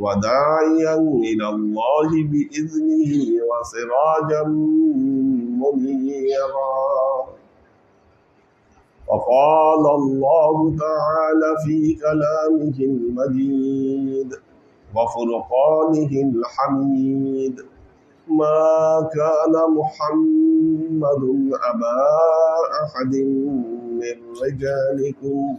وداعيا إلى الله بإذنه وسراجا منيرا. وقال الله تعالى في كلامه المجيد وفرقانه الحميد ما كان محمد أبا أحد من رجالكم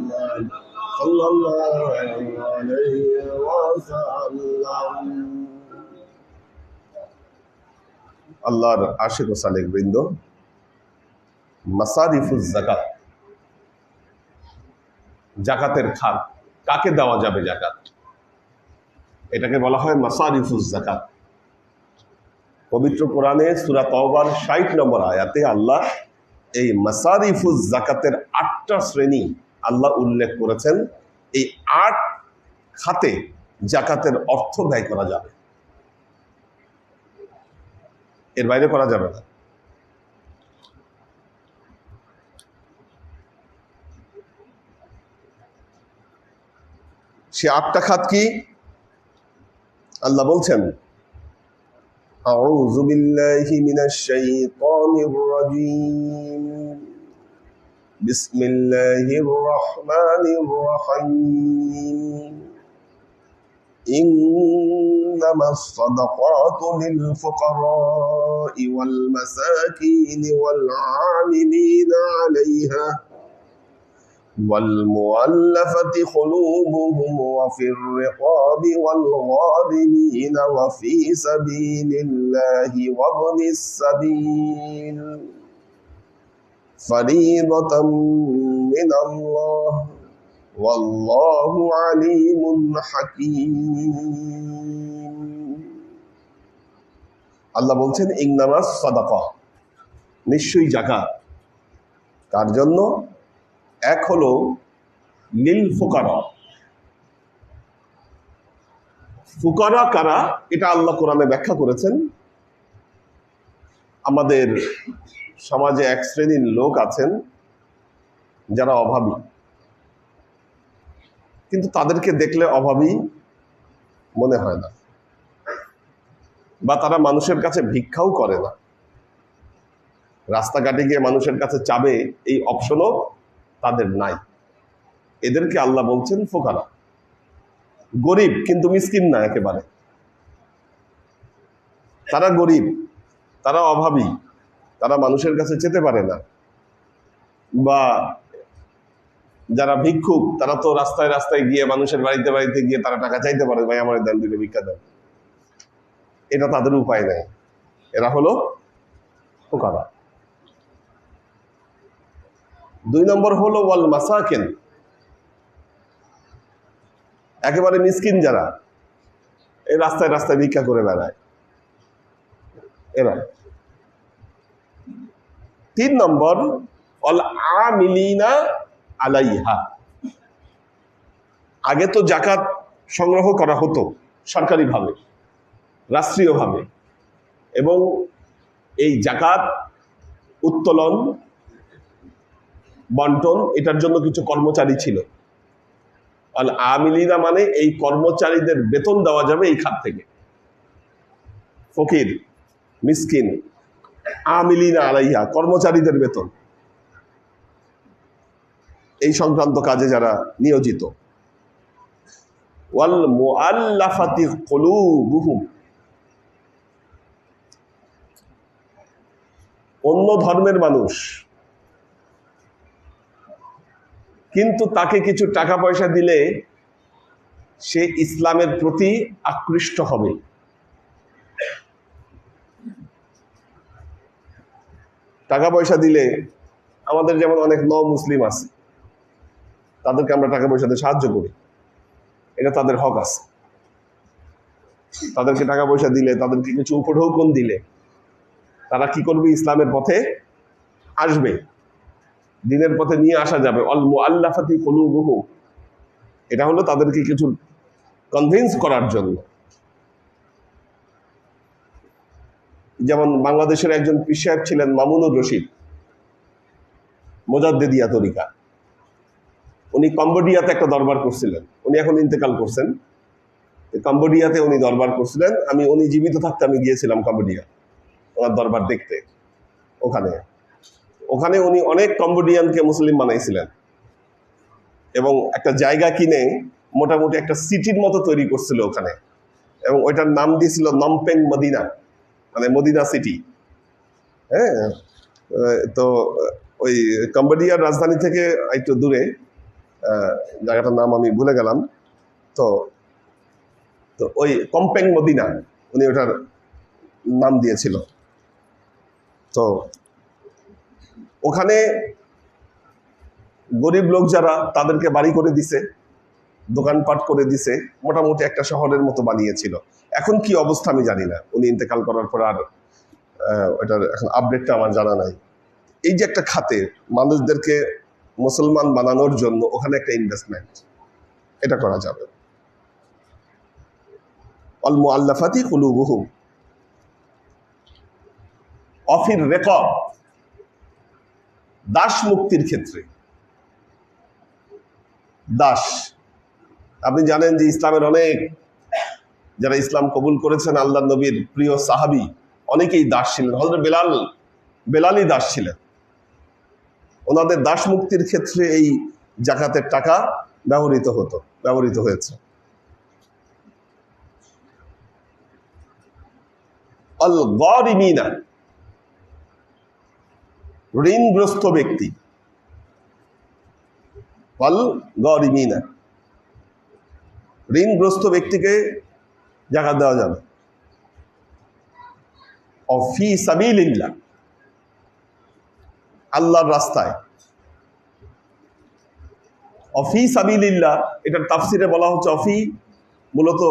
صلى الله عليه وسلم আল্লাহর আশিক ও সালেক বৃন্দ মাসারিফুজ জাকাত জাকাতের খাত কাকে দেওয়া যাবে জাকাত এটাকে বলা হয় মাসারিফুজ জাকাত পবিত্র কোরআনে সুরা তওবার ষাট নম্বর আয়াতে আল্লাহ এই মাসারিফুজ জাকাতের আটটা শ্রেণী আল্লাহ উল্লেখ করেছেন এই আট খাতে জাকাতের অর্থ ব্যয় করা যাবে এর বাইরে করা যাবে না সে আটটা খাত কি আল্লাহ বলছেন أعوذ بالله من الشيطان الرجيم بسم الله الرحمن الرحيم. إنما الصدقات للفقراء والمساكين والعاملين عليها والمؤلفة قلوبهم وفي الرقاب والغارمين وفي سبيل الله وابن السبيل. فريضة من الله والله عليم حكيم আল্লাহ বলছেন ইংনামাস সাদাকা নিশ্চয়ই জাকাত কার জন্য এক হলো নীল ফুকারা ফুকারা কারা এটা আল্লাহ কোরআনে ব্যাখ্যা করেছেন আমাদের সমাজে এক শ্রেণির লোক আছেন যারা অভাবী। কিন্তু তাদেরকে দেখলে অভাবী মনে হয় না। বা তারা মানুষের কাছে ভিক্ষাও করে না। রাস্তাঘাটে গিয়ে মানুষের কাছে চাবে এই অপশনও তাদের নাই। এদেরকে আল্লাহ বলছেন ফোকারা। গরিব কিন্তু মিসকিন না একেবারে। তারা গরিব, তারা অভাবী। তারা মানুষের কাছে যেতে পারে না। বা যারা ভিক্ষুক, তারা তো রাস্তায় রাস্তায় গিয়ে মানুষের বাড়িতে বাড়িতে গিয়ে তারা টাকা চাইতে পারে, ভাই আমার দেন দিলে ভিক্ষা দেন এটা তাদের উপায় নেই। এরা হলো ফোকারা। দুই নম্বর হলো ওয়াল মাসাকেন। একেবারে মিসকিন যারা, এই রাস্তায় রাস্তায় ভিক্ষা করে বেড়ায়। এরা তিন নম্বর, অল আমিলিনা আলাইহা। আগে তো জাকাত সংগ্রহ করা হতো সরকারিভাবে, রাষ্ট্রীয়ভাবে, এবং এই জাকাত, উত্তোলন, বন্টন, এটার জন্য কিছু কর্মচারী ছিল। আল আমিলিনা মানে এই কর্মচারীদের বেতন দেওয়া যাবে এই খাত থেকে। ফকির, মিসকিন আমিলিনা আলাইহা, কর্মচারীদের বেতন। এই সংক্রান্ত কাজে যারা নিয়োজিত। ওয়াল মুআল্লাফাতি কুলুবুহুম। অন্য ধর্মের মানুষ, কিন্তু তাকে কিছু টাকা পয়সা দিলে সে ইসলামের প্রতি আকৃষ্ট হবে। টাকা পয়সা দিলে আমাদের যেমন অনেক ন মুসলিম আছে, তাদেরকে আমরা টাকা পয়সা দিয়ে সাহায্য করি। এটা তাদের হক আছে। তাদেরকে টাকা পয়সা দিলে, তাদেরকে কিছু উপঢৌকন দিলে, তারা কি করবে? ইসলামের পথে আসবে। দিনের পথে নিয়ে আসা যাবে। অল মুআল্লাফাতি কুলুবুহু এটা হলো তাদেরকে কিছু কনভিন্স করার জন্য। যেমন বাংলাদেশের একজন পীর ছিলেন মামুনুর রশিদ মোজাদ্দেদিয়া তরিকা। উনি কম্বোডিয়াতে একটা দরবার করছিলেন। উনি এখন ইন্তেকাল করছেন। কম্বোডিয়াতে উনি দরবার করছিলেন। আমি, উনি জীবিত থাকতে আমি গিয়েছিলাম কম্বোডিয়া, ওনার দরবার দেখতে, ওখানে। ওখানে উনি অনেক কম্বোডিয়ানকে মুসলিম বানাইছিলেন। এবং একটা জায়গা কিনে মোটামুটি একটা সিটির মতো তৈরি করছিল ওখানে। এবং ওইটার নাম দিয়েছিল নমপেং মদিনা। মানে মদিনা সিটি। হ্যাঁ? তো ওই কম্বোডিয়ার রাজধানী থেকে একটু দূরে জায়গাটার নাম আমি ভুলে গেলাম। তো তো ওই কম্পেং মদিনা, উনি ওটার নাম দিয়েছিল। তো, ওখানে গরিব লোক যারা, তাদেরকে বাড়ি করে দিছে, দোকানপাট করে দিছে, মোটামুটি একটা শহরের মতো বানিয়েছিল। এখন কি অবস্থা আমি জানি না। উনি ইন্তেকাল করার পর আর ওটার এখন আপডেটটা আমার জানা নাই। এই যে একটা খাতে মানুষদেরকে মুসলমান বানানোর জন্য ওখানে একটা ইনভেস্টমেন্ট এটা করা যাবে। অল মুআল্লাফাতি কুলুবুহুম। অফির রেকব দাস মুক্তির ক্ষেত্রে। দাস, আপনি জানেন যে ইসলামের অনেক যারা ইসলাম কবুল করেছেন আল্লাহ নবীর প্রিয় সাহাবি, অনেকেই দাস ছিলেন। হজরত বেলাল, বেলালই দাস ছিলেন। ওনাদের দাস মুক্তির ক্ষেত্রে এই জাকাতের টাকা ব্যবহৃত হতো, ব্যবহৃত হয়েছে। ঋণগ্রস্ত ব্যক্তি। ঋণগ্রস্ত ব্যক্তিকে জাকাত দেওয়া যাবে অফি সাবিলিল্লাহ। আল্লাহর রাস্তায়। অফি সাবিলিল্লাহ, এটার তাফসিরে বলা হচ্ছে অফি। মূলত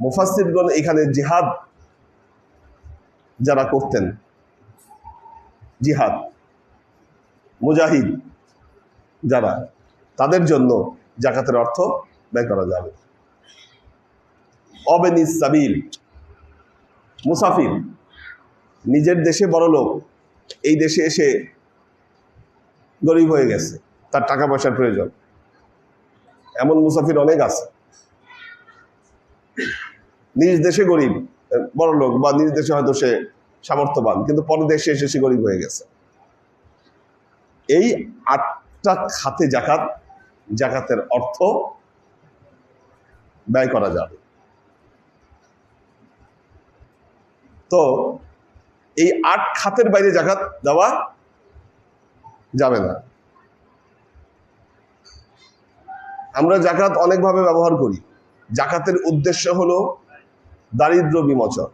মুফাসিরগণ এখানে জিহাদ যারা করতেন। জিহাদ। মুজাহিদ যারা, তাদের জন্য জাকাতের অর্থ ব্যয় করা যাবে। মুসাফির, নিজের দেশে বড় লোক, এই দেশে এসে গরিব হয়ে গেছে, তার টাকা পয়সার প্রয়োজন। এমন মুসাফির অনেক আছে। নিজ দেশে গরিব, বড় লোক, বা নিজ দেশে হয়তো সে সামর্থ্যবান, কিন্তু পরের দেশে এসে সে গরিব হয়ে গেছে। এই আটটা খাতে জাকাত, জাকাতের অর্থ ব্যয় করা যাবে। তো এই আট খাতের বাইরে জাকাত দেওয়া যাবে না। আমরা জাকাত অনেকভাবে ব্যবহার করি। জাকাতের উদ্দেশ্য হলো দারিদ্র বিমোচন।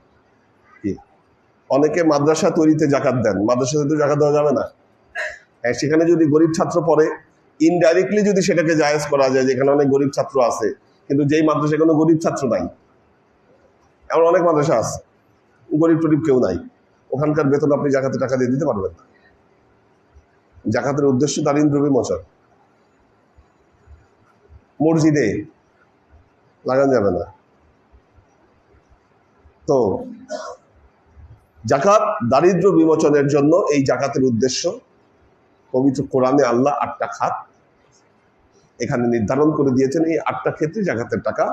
অনেকে মাদ্রাসা তৈরিতে জাকাত দেন। মাদ্রাসাতে তো জাকাত দেওয়া যাবে না। হ্যাঁ সেখানে যদি গরিব ছাত্র পড়ে ইনডাইরেক্টলি যদি সেটাকে জায়েজ করা যায়, যেখানে অনেক গরিব ছাত্র আছে, কিন্তু যেই মাদ্রাসায় কোনো গরিব ছাত্র নাই এমন অনেক মাদ্রাসা আছে। গরিব টরিব কেউ নাই। ওখানকার বেতন আপনি জাকাতে টাকা দিয়ে দিতে পারবেন না। জাকাতের উদ্দেশ্য দারিদ্র বিমোচন মসজিদে লাগানো যাবে না। তো জাকাত দারিদ্র বিমোচনের জন্য এই জাকাতের উদ্দেশ্য পবিত্র কোরআনে আল্লাহ আটটা খাত এখানে নির্ধারণ করে দিয়েছেন, এই আটটা ক্ষেত্রে জাকাতের টাকা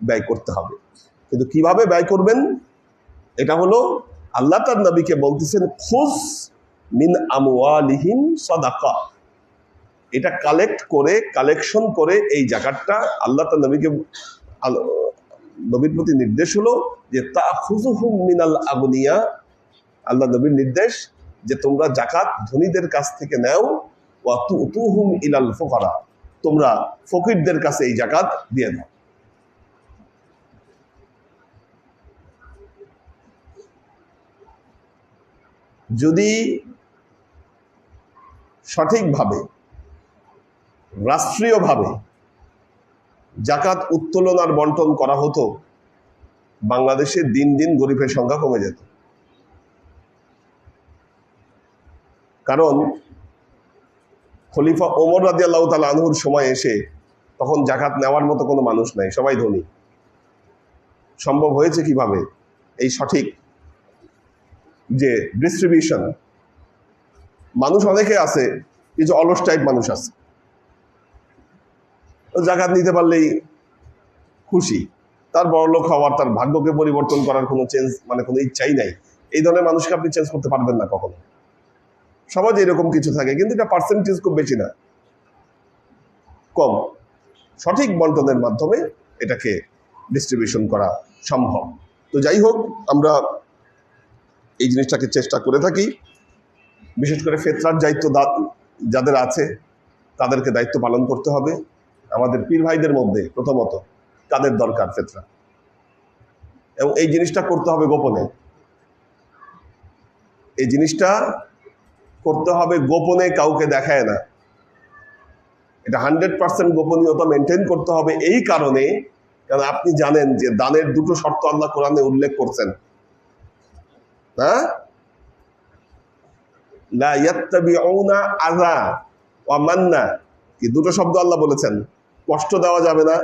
ব্যয় করতে হবে। কিন্তু কীভাবে ব্যয় করবেন? এটা হলো আল্লাহ তার নবীকে বলতেছেন, খোঁজ মিন আমওয়ালিহিম সদাকা। এটা কালেক্ট করে কালেকশন করে এই জাকাতটা আল্লাহ তার নবীকে নবীর প্রতি নির্দেশ হলো যে তা খুজুহুম মিনাল আগুনিয়া। আল্লাহ নবীর নির্দেশ যে, তোমরা জাকাত ধনীদের কাছ থেকে নেও, ওয়া তুহুম ইলাল ফোকারা। তোমরা ফকিরদের কাছে এই জাকাত দিয়ে দাও। যদি সঠিকভাবে, রাষ্ট্রীয়ভাবে জাকাত উত্তোলন আর বন্টন করা হতো, বাংলাদেশে দিন দিন গরিবের সংখ্যা কমে যেত। কারণ খলিফা ওমর রাজি আল্লাহ তালা আনহুর সময় এসে তখন জাকাত নেওয়ার মতো কোনো মানুষ নাই, সবাই ধনী। সম্ভব হয়েছে কীভাবে? এই সঠিক যে ডিস্ট্রিবিউশন মানুষ অনেকে আছে কিছু অলস টাইপ মানুষ আছে। জাকাত নিতে পারলেই খুশি। তার বড় লোক হওয়ার, তার ভাগ্যকে পরিবর্তন করার কোনো চেঞ্জ মানে কোনো ইচ্ছাই নাই। এই ধরনের মানুষকে আপনি চেঞ্জ করতে পারবেন না কখনো। সমাজে এরকম কিছু থাকে, কিন্তু এটা পার্সেন্টেজ খুব বেশি না। কম। সঠিক বন্টনের মাধ্যমে এটাকে ডিস্ট্রিবিউশন করা সম্ভব। তো যাই হোক, আমরা এই জিনিসটাকে চেষ্টা করে থাকি। বিশেষ করে ফেতরার দায়িত্ব যাদের আছে, তাদেরকে দায়িত্ব পালন করতে হবে। আমাদের পীর ভাইদের মধ্যে প্রথমত কাদের দরকার ফেতরা। এবং এই জিনিসটা করতে হবে গোপনে। এই জিনিসটা করতে হবে গোপনে, কাউকে দেখায় না। এটা হান্ড্রেড পার্সেন্ট গোপনীয়তা মেনটেন করতে হবে এই কারণে, কারণ আপনি জানেন যে দানের দুটো শর্ত আল্লাহ কোরআনে উল্লেখ করছেন। হ্যাঁ মান্না কি দুটো শব্দ আল্লাহ বলেছেন। কষ্ট দেওয়া যাবে না।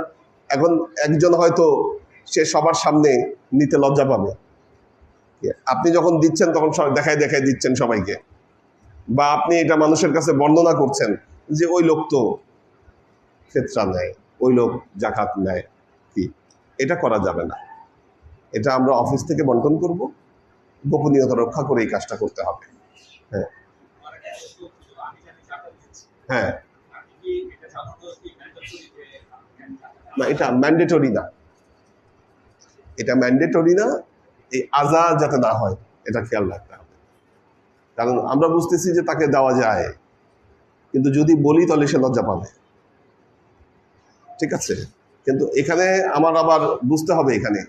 এখন একজন হয়তো সে সবার সামনে নিতে লজ্জা পাবে। আপনি যখন দিচ্ছেন, তখন দেখায় দেখায় দিচ্ছেন সবাইকে। বা আপনি এটা মানুষের কাছে বর্ণনা করছেন যে, ওই লোক তো ফেতরা নেয়, ওই লোক জাকাত নেয়। কি? এটা করা যাবে না। এটা আমরা অফিস থেকে বন্টন করব। গোপনীয়তা রক্ষা করে এই কাজটা করতে হবে। হ্যাঁ। হ্যাঁ। না, এটা ম্যান্ডেটরি না। এটা ম্যান্ডেটরি না, এই আজা যাতে না হয়, এটা খেয়াল রাখতে হবে। কারণ আমরা বুঝতেছি যে তাকে দেওয়া যায়। কিন্তু যদি বলি তাহলে সে লজ্জা পাবে। ঠিক আছে? কিন্তু এখানে আমার আবার বুঝতে হবে এখানে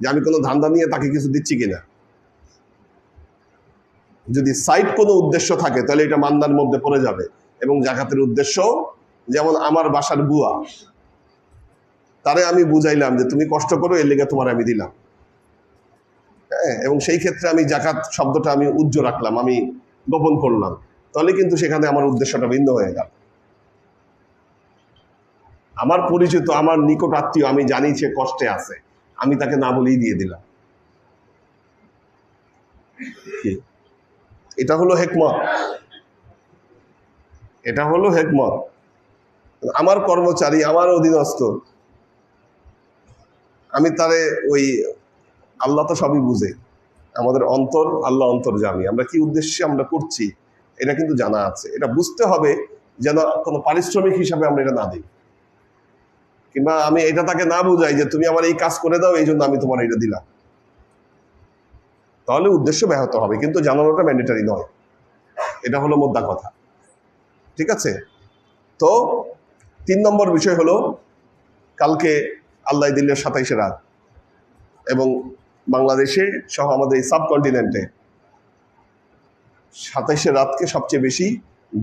যে আমি কোনো ধান্দা নিয়ে তাকে কিছু দিচ্ছি কিনা। যদি সাইড কোনো উদ্দেশ্য থাকে, তাহলে এটা মান্দার মধ্যে পড়ে যাবে। এবং জাকাতের উদ্দেশ্য, যেমন আমার বাসার বুয়া, তারে আমি বুঝাইলাম যে তুমি কষ্ট করো, এর লেগে তোমার আমি দিলাম। হ্যাঁ এবং সেই ক্ষেত্রে আমি জাকাত শব্দটা আমি উজ্জ্ব রাখলাম, আমি গোপন করলাম। তাহলে কিন্তু সেখানে আমার উদ্দেশ্যটা ভিন্ন হয়ে গেল। আমার পরিচিত, আমার নিকট আত্মীয়, আমি জানি সে কষ্টে আছে। আমি তাকে না বলেই দিয়ে দিলাম? এটা হলো হেকমত। এটা হলো হেকমত। আমার কর্মচারী, আমার অধীনস্থ, আমি তারে ওই আল্লাহ তো সবই বুঝে। আমাদের অন্তর, আল্লাহ অন্তর জানি। আমরা কি উদ্দেশ্যে আমরা করছি, এটা কিন্তু জানা আছে। এটা বুঝতে হবে যেন কোনো পারিশ্রমিক হিসাবে আমরা এটা না দিই। কিংবা আমি এটা তাকে না বুঝাই যে তুমি আমার এই কাজ করে দাও, এই জন্য আমি তোমার এটা দিলাম। তাহলে উদ্দেশ্য ব্যাহত হবে, কিন্তু জানানোটা ম্যান্ডেটারি নয়। এটা হলো মোদ্দা কথা। ঠিক আছে? তো তিন নম্বর বিষয় হলো, কালকে আল্লাহ দিল্লের সাতাইশে রাত এবং বাংলাদেশে সহ আমাদের এই সাবকন্টিনেন্টে সাতাইশে রাতকে সবচেয়ে বেশি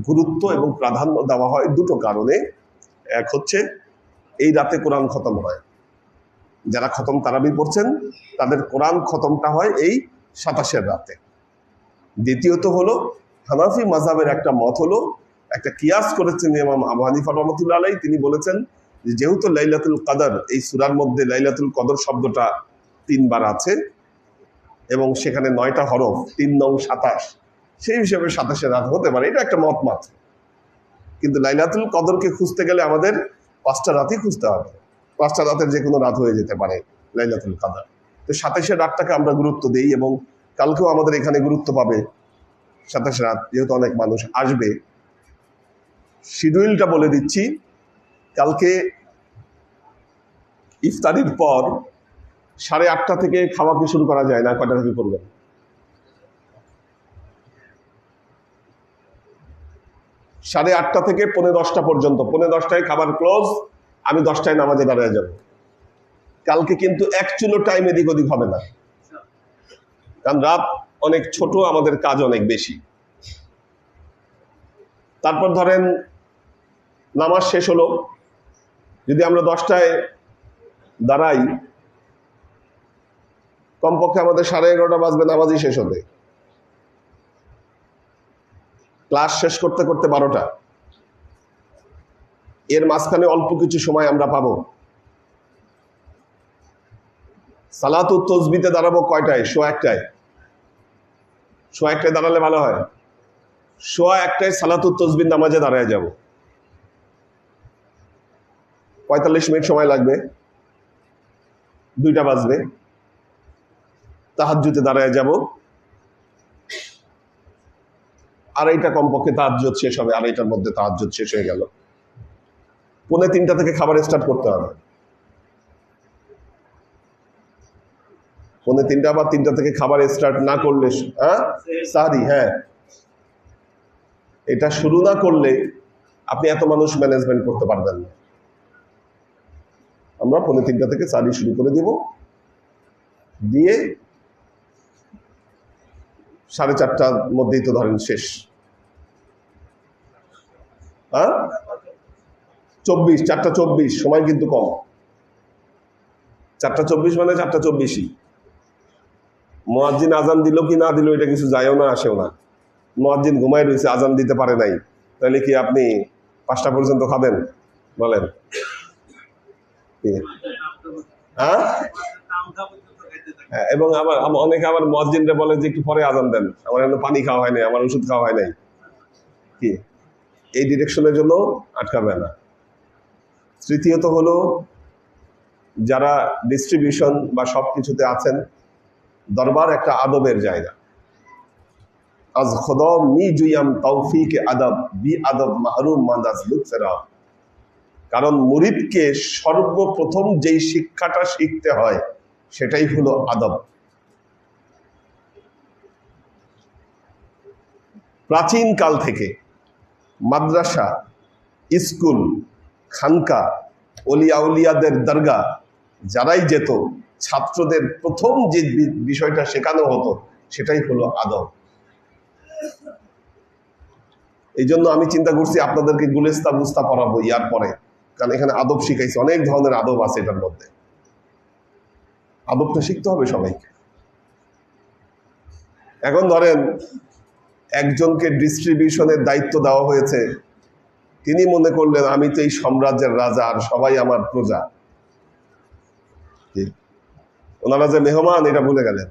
গুরুত্ব এবং প্রাধান্য দেওয়া হয় দুটো কারণে। এক হচ্ছে, এই রাতে কোরআন খতম হয়। যারা খতম তারাবি পড়ছেন, তাদের কোরআন খতমটা হয় এই সাতাশের রাতে। দ্বিতীয়ত হলো, হানাফি মাজাবের একটা মত হলো, একটা কিয়াস করেছেন ইমাম আবু হানিফা রহমতুল্লাহ আলাই তিনি বলেছেন যেহেতু লাইলাতুল কাদার, এই সুরার মধ্যে লাইলাতুল কদর শব্দটা তিনবার আছে, এবং সেখানে নয়টা হরফ, তিন নং সাতাশ, সেই হিসেবে সাতাশে রাত হতে পারে। এটা একটা মত মাত্র। কিন্তু লাইলাতুল কদরকে খুঁজতে গেলে আমাদের পাঁচটা রাতই খুঁজতে হবে। পাঁচটা রাতের যে কোনো রাত হয়ে যেতে পারে লাইলাতুল কাদার। তো সাতাশের রাতটাকে আমরা গুরুত্ব দিই এবং কালকেও আমাদের এখানে গুরুত্ব পাবে সাতাশ রাত, যেহেতু অনেক মানুষ আসবে। শিডিউলটা বলে দিচ্ছি। কালকে ইফতারির পর সাড়ে আটটা থেকে খাওয়া কি শুরু করা যায় না? কয়টা থেকে করবেন? সাড়ে আটটা থেকে পনেরো দশটা পর্যন্ত। পনেরো দশটায় খাবার ক্লোজ আমি দশটায় নামাজে দাঁড়িয়ে যাব। কালকে কিন্তু এক চুলো টাইম এদিক ওদিক হবে না। কারণ রাত অনেক ছোট, আমাদের কাজ অনেক বেশি। তারপর ধরেন, নামাজ শেষ হলো। যদি আমরা দশটায় দাঁড়াই, কমপক্ষে আমাদের সাড়ে এগারোটা বাজবে, নামাজই শেষ হতে ক্লাস শেষ করতে করতে বারোটা। এর মাঝখানে অল্প কিছু সময় আমরা পাবো। সালাতু তসবিতে দাঁড়াবো কয়টায়? শো একটায়। শো একটায় দাঁড়ালে ভালো হয়। শোয়া একটায় সালাতু তসবির নামাজে দাঁড়ায় যাব। পঁয়তাল্লিশ মিনিট সময় লাগবে। দুইটা বাজবে। তাহাজ্জুতে দাঁড়ায় যাব। আড়াইটা কমপক্ষে তাহাজ্জুদ শেষ হবে। আড়াইটার মধ্যে তাহাজ্জুদ শেষ হয়ে গেল। পৌনে তিনটা থেকে খাবার স্টার্ট করতে হবে। পৌনে তিনটা বা তিনটা থেকে খাবার স্টার্ট না করলে হ্যাঁ? সারি হ্যাঁ। এটা শুরু না করলে আপনি এত মানুষ ম্যানেজমেন্ট করতে পারবেন না। আমরা পৌনে তিনটা থেকে সারি শুরু করে দিব। দিয়ে সাড়ে চারটার মধ্যেই তো ধরেন শেষ। হ্যাঁ? চব্বিশ, চারটা চব্বিশ, সময় কিন্তু কম। চারটা চব্বিশ মানে চারটা চব্বিশই। মোয়াজ্জিন আজান দিল কি না দিল এটা কিছু যায়ও না আসেও না। মোয়াজ্জিন ঘুমাই রয়েছে আজান দিতে পারে নাই। তাহলে কি আপনি পাঁচটা পর্যন্ত খাবেন? বলেন? হ্যাঁ? হ্যাঁ, এবং আবার অনেকে আবার মসজিদে বলে যে একটু পরে আজান দেন। আমার এখনও পানি খাওয়া হয় নাই আমার ওষুধ খাওয়া হয় নাই। কি? এই ডিরেকশনের জন্য আটকাবে না। তৃতীয়ত হলো যারা ডিস্ট্রিবিউশন বা সব কিছুতে আছেন দরবার একটা আদবের জায়গা। আজ খোদা মি জুয়াম তৌফিক আদব, বি আদব মাহরুম মান্দাজ লুৎফেরা কারণ মুরিদকে সর্বপ্রথম যেই শিক্ষাটা শিখতে হয়, সেটাই হলো আদব। প্রাচীন কাল থেকে মাদ্রাসা, স্কুল, খানকা, অলিয়া উলিয়াদের দরগা, যারাই যেত ছাত্রদের প্রথম যে বিষয়টা শেখানো হতো, সেটাই হলো আদব। এই জন্য আমি চিন্তা করছি আপনাদেরকে গুলেস্তা বুস্তা পড়াবো ইয়ার পরে, কারণ এখানে আদব শিখাইছি, অনেক ধরনের আদব আছে এটার মধ্যে। আদবটা শিখতে হবে সবাইকে। এখন ধরেন, একজনকে ডিস্ট্রিবিউশনের দায়িত্ব দেওয়া হয়েছে, তিনি মনে করলেন, আমি তো এই সাম্রাজ্যের রাজা, আর সবাই আমার প্রজা? ওনারা যে মেহমান, এটা ভুলে গেলেন।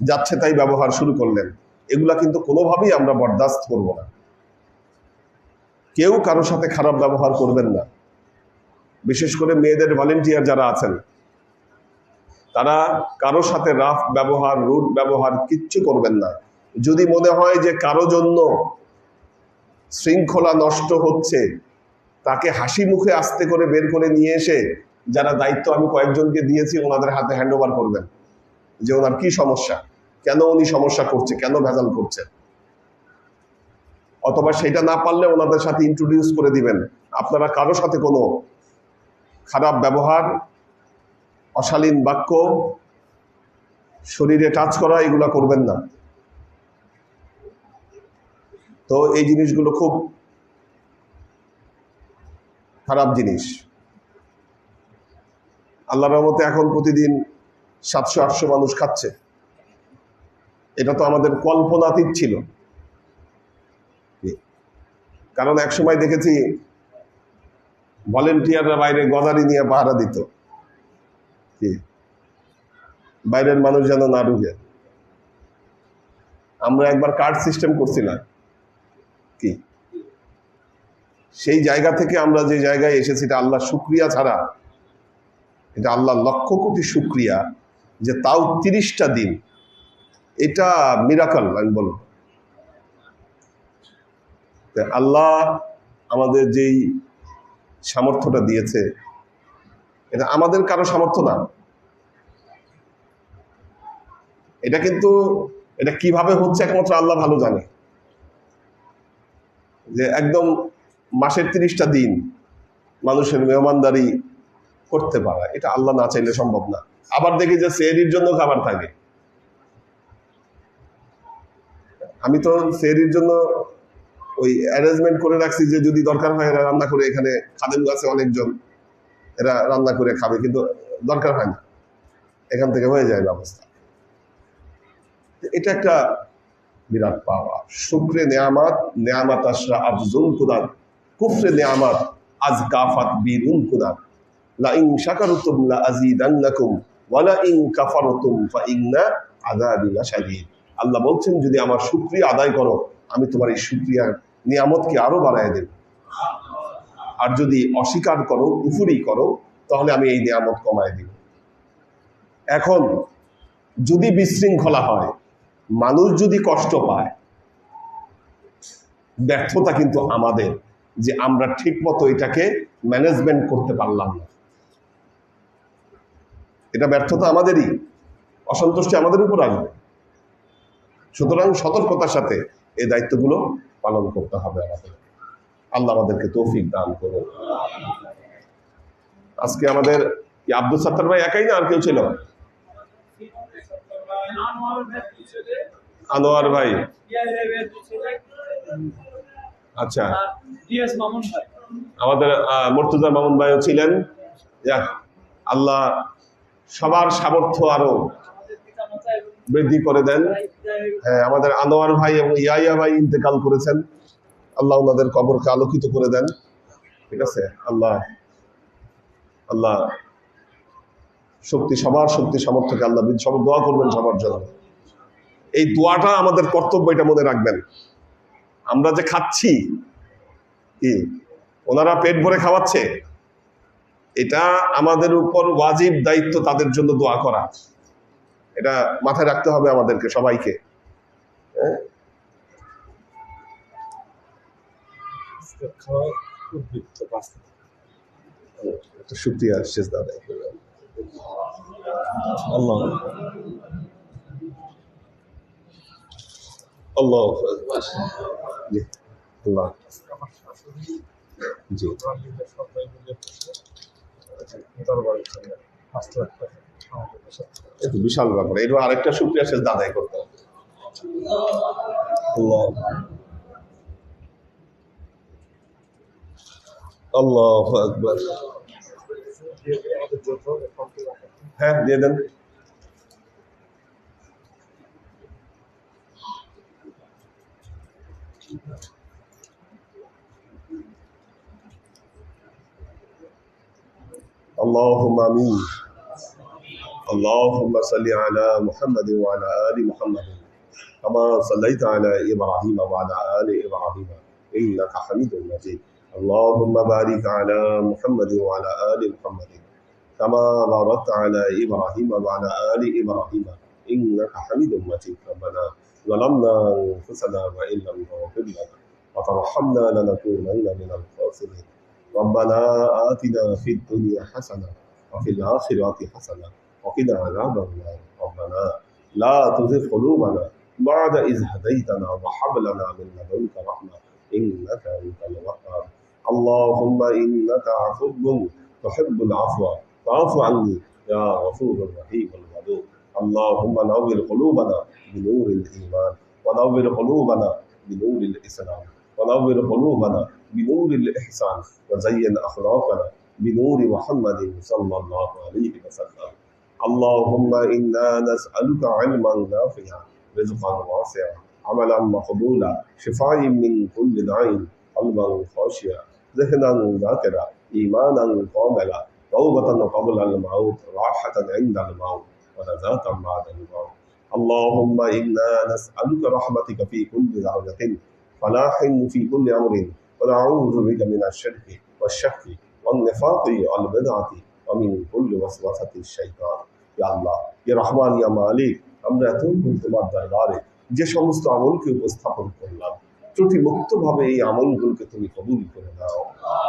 যাচ্ছে তাই ব্যবহার শুরু করলেন। এগুলা কিন্তু কোনোভাবেই আমরা বরদাস্ত করব না। কেউ কারোর সাথে খারাপ ব্যবহার করবেন না। বিশেষ করে মেয়েদের ভলেন্টিয়ার যারা আছেন, তারা কারোর সাথে রাফ ব্যবহার রুট ব্যবহার কিচ্ছু করবেন না। যদি মনে হয় যে কারও জন্য শৃঙ্খলা নষ্ট হচ্ছে, তাকে হাসি মুখে আস্তে করে বের করে নিয়ে এসে যারা দায়িত্ব আমি কয়েকজনকে দিয়েছি, ওনাদের হাতে হ্যান্ড ওভার করবেন। যে ওনার কি সমস্যা? কেন উনি সমস্যা করছে? কেন ভেজাল করছে? অথবা সেটা না পারলে ওনাদের সাথে ইন্ট্রোডিউস করে দিবেন। আপনারা কারও সাথে কোনো খারাপ ব্যবহার, অশালীন বাক্য, শরীরে টাচ করা, এগুলা করবেন না। তো এই জিনিসগুলো খুব খারাপ জিনিস। আল্লাহর রহমতে এখন প্রতিদিন সাতশো, আটশো মানুষ খাচ্ছে। এটা তো আমাদের কল্পনাতীত ছিল। কারণ এক সময় দেখেছি ভলেন্টিয়াররা বাইরে গদারি নিয়ে পাহারা দিত। কি বাইরের মানুষ যেন না ঢুকে। আমরা একবার কার্ড সিস্টেম করছিলাম। কি সেই জায়গা থেকে আমরা যে জায়গায় এসেছি, এটা আল্লাহ শুক্রিয়া ছাড়া এটা আল্লাহ লক্ষ কোটি শুক্রিয়া যে তাও তিরিশটা দিন। এটা মিরাকল আমি বলব। আল্লাহ আমাদের যেই সামর্থ্যটা দিয়েছে, এটা আমাদের কারও সামর্থ্য না। এটা কিন্তু, এটা কীভাবে হচ্ছে একমাত্র আল্লাহ ভালো জানে। যে একদম মাসের তিরিশটা দিন মানুষের মেহমানদারি করতে পারা, এটা আল্লাহ না চাইলে সম্ভব না। আবার দেখি যে সেহরির জন্য খাবার থাকে। আমি তো সেহরির জন্য ওই অ্যারেঞ্জমেন্ট করে রাখছি যে যদি দরকার হয় এরা রান্না করে এখানে খাদেম আছে অনেকজন এরা রান্না করে খাবে, কিন্তু দরকার হয় না। এখান থেকে হয়ে যায় ব্যবস্থা। এটা একটা বিরাট পাওয়া। শুক্রে নেয়ামাত নেয়ামাত আশরা আফজুল কুদান কুফরে নেয়ামাত আজ কাফাত বীরুন কুদার। আল্লাহ বলছেন, যদি আমার শুকরিয়া আদায় করো, আমি তোমার এই শুকরিয়ার নিয়ামতকে আরও বাড়ায় দেব। আর যদি অস্বীকার করো, কুফুরি করো, তাহলে আমি এই নিয়ামত কমায় দিব। এখন, যদি বিশৃঙ্খলা হয়, মানুষ যদি কষ্ট পায়, ব্যর্থতা কিন্তু আমাদের, যে আমরা ঠিক মতো এটাকে ম্যানেজমেন্ট করতে পারলাম না। এটা ব্যর্থতা আমাদেরই, অসন্তুষ্টি আমাদের উপর আসবে। সুতরাং সতর্কতার সাথে এই দায়িত্বগুলো পালন করতে হবে আমাদের। আল্লাহ আমাদেরকে তৌফিক দান করুন। আজকে আমাদের আব্দুল সাত্তার ভাই একাই না, আর কেউ ছিল? আনোয়ার ভাই। আচ্ছা। আমাদের মর্তুজা মামুন ভাইও ছিলেন। আল্লাহ সবার সামর্থ্য আরও বৃদ্ধি করে দেন। হ্যাঁ আমাদের আনোয়ার ভাই এবং ইয়াইয়া ভাই ইন্তেকাল করেছেন। আল্লাহ ওনাদের কবরকে আলোকিত করে দেন। ঠিক আছে? আল্লাহ আল্লাহ শক্তি, সবার শক্তি, সামর্থ্যকে আল্লাহ সব দোয়া করবেন সবার জন্য। এই দোয়াটা আমাদের কর্তব্য, এটা মনে রাখবেন। আমরা যে খাচ্ছি, কি? ওনারা পেট ভরে খাওয়াচ্ছে? এটা আমাদের উপর ওয়াজিব দায়িত্ব তাদের জন্য দোয়া করা। এটা মাথায় রাখতে হবে আমাদেরকে, সবাইকে। হ্যাঁ? জি। বিশাল ব্যাপার। এটা আরেকটা শুক্রিয়া শেষ দাদাই করতে হবে। আল্লাহ। হ্যাঁ দিয়ে দেন। اللهم آمين. اللهم صل على محمد وعلى آل محمد. كما صليت على إبراهيم وعلى آل إبراهيم. إنك حميد مجيد. اللهم بارك على محمد وعلى آل محمد. كما باركت على إبراهيم وعلى آل إبراهيم. إنك حميد مجيد. ربنا ظلمنا أنفسنا وإن لم تغفر لنا وترحمنا لنكونن من الخاسرين. ربنا آتنا في الدنيا حسنة وفي الآخرة حسنة وقنا عذاب النار. ربنا لا تزغ قلوبنا بعد إذ هديتنا وهب لنا من لدنك رحمة إنك أنت الوهاب. اللهم إنك عفو تحب العفو فاعف عني يا غفور رحيم الودود اللهم نور قلوبنا بنور الإيمان ونور قلوبنا بنور الإسلام ونور قلوبنا بنور الإحسان وزين أخلاقنا بنور محمد صلى الله عليه وسلم. اللهم إنا نسألك علما نافعا رزقا واسعا عملا مقبولا شفاء من كل داء قلبا خاشعا ذهنا ذاكرا إيمانا كاملا توبة قبل الموت راحة عند الموت ونجاة بعد الموت. اللهم إنا نسألك رحمتك في كل درجة فلاح في كل أمر. ونعوذ بك من الشرك والشك والنفاق والبدعة ومن كل وسوسة الشيطان يا الله يا رحمن يا مالك আমরা এতক্ষণ তোমার দরবারে যে সমস্ত আমলকে উপস্থাপন করলাম ত্রুটি মুক্তভাবে এই আমলগুলোকে তুমি কবুল করে দাও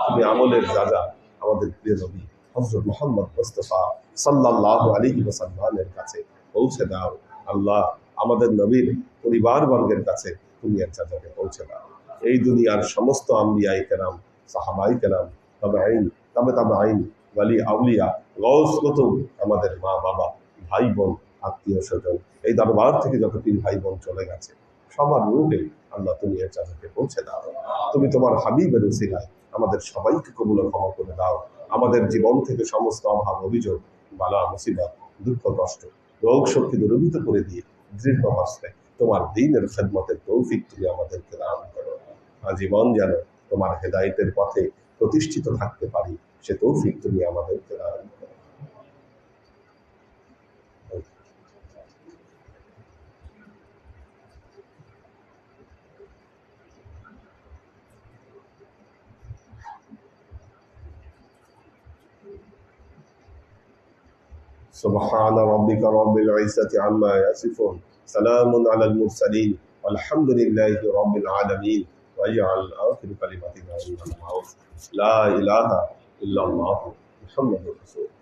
তুমি আমলের রাজা আমাদের প্রিয় নবী হজরত মোহাম্মদ মুস্তফা সাল্লাহ আলী ওসাল্লামের কাছে পৌঁছে দাও আল্লাহ আমাদের নবীর পরিবার বর্গের কাছে তুমি এক জায়গাকে পৌঁছে দাও এই দুনিয়ার সমস্ত আম্বিয়াই কেরাম, সাহাবাই কেরাম তবে আইন তবে তবে আইন ওয়ালি আউলিয়া গৌস কুতুব, আমাদের মা বাবা, ভাই বোন, আত্মীয় স্বজন, এই দরবার থেকে যত তিন ভাই বোন চলে গেছে, সবার রূপে আল্লাহ তুমি এর চাচাকে পৌঁছে দাও। তুমি তোমার হাবিবের উসিলায় আমাদের সবাইকে কবুল ক্ষমা করে দাও। আমাদের জীবন থেকে সমস্ত অভাব, অভিযোগ, বালা, মুসিবত, দুঃখ, কষ্ট, রোগ শক্তি দূরীভূত করে দিয়ে দৃঢ় হস্তে তোমার দিনের খেদমতের তৌফিক তুমি আমাদেরকে করো আজীবন যেন তোমার হেদায়েতের পথে প্রতিষ্ঠিত থাকতে পারি সে তৌফিক তুমি আমাদেরকে দান করো سبحان ربك رب العزة عما يصفون سلام على المرسلين والحمد لله رب العالمين ويجعل على الأرض إلا الله. لا إله إلا الله. محمد رسول الله.